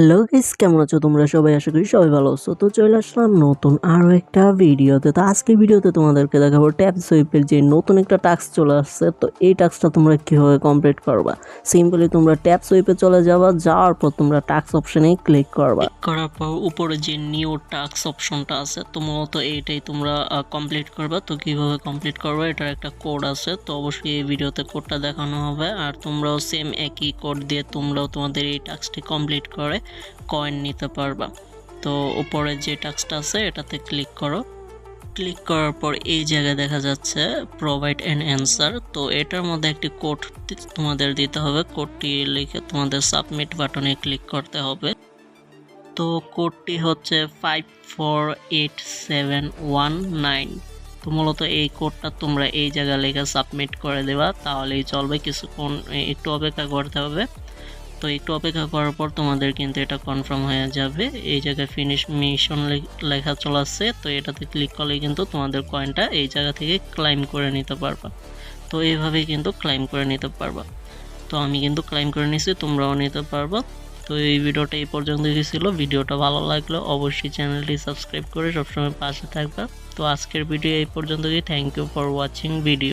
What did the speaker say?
Hello guys কেমন আছো তোমরা সবাই? আশা করি সবাই ভালো আছো। তো চলে আসলাম নতুন আরও একটা ভিডিওতে। তো আজকের ভিডিওতে তোমাদেরকে দেখাবো ট্যাপ সুইপের যে নতুন একটা টাস্ক চলে আসছে, তো এই টাস্কটা তোমরা কীভাবে কমপ্লিট করবা? সিম্পলি তোমরা ট্যাপ সুইপে চলে যাবা, যাওয়ার পর তোমরা টাস্ক অপশনে ক্লিক করবা। করার পর উপরে যে নিউ টাস্ক অপশনটা আছে, তো মূলত এইটাই তোমরা কমপ্লিট করবে। তো কীভাবে কমপ্লিট করবে, এটার একটা কোড আছে। তো অবশ্যই এই ভিডিওতে কোডটা দেখানো হবে। আর তোমরাও সেম একই কোড দিয়ে তোমরাও তোমাদের এই টাস্কটি কমপ্লিট করে কয়েন নিতে পারবা। তো উপরে যে টাক্সটা আছে, এটাতে ক্লিক করো। ক্লিক করার পর এই জায়গায় দেখা যাচ্ছে প্রোভাইড অ্যান অ্যান্সার তো এটার মধ্যে একটি কোড তোমাদের দিতে হবে। কোডটি লিখে তোমাদের সাবমিট বাটনে ক্লিক করতে হবে। তো কোডটি হচ্ছে five four eight seven one nine তো মূলত এই কোডটা তোমরা এই জায়গায় লেখা সাবমিট করে দেবা, তাহলেই চলবে। কিছুক্ষণ একটু অপেক্ষা করতে হবে। তো একটু অপেক্ষা করার পর তোমাদের কিন্তু এটা কনফার্ম হয়ে যাবে। এই জায়গায় ফিনিশ মিশন লেখা চলাচ্ছে তো এটাতে ক্লিক করলে কিন্তু তোমাদের কয়েনটা এই জায়গা থেকে ক্লাইম করে নিতে পারবা। তো এইভাবেই কিন্তু ক্লাইম করে নিতে পারবা। তো আমি কিন্তু ক্লাইম করে নিছি, তোমরাও নিতে পারবা। তো এই ভিডিওটা এই পর্যন্ত ছিল। ভিডিওটা ভালো লাগলে অবশ্যই চ্যানেলটি সাবস্ক্রাইব করে সবসময় পাশে থাকবা। তো আজকের ভিডিও এই পর্যন্তই। Thank you for watching video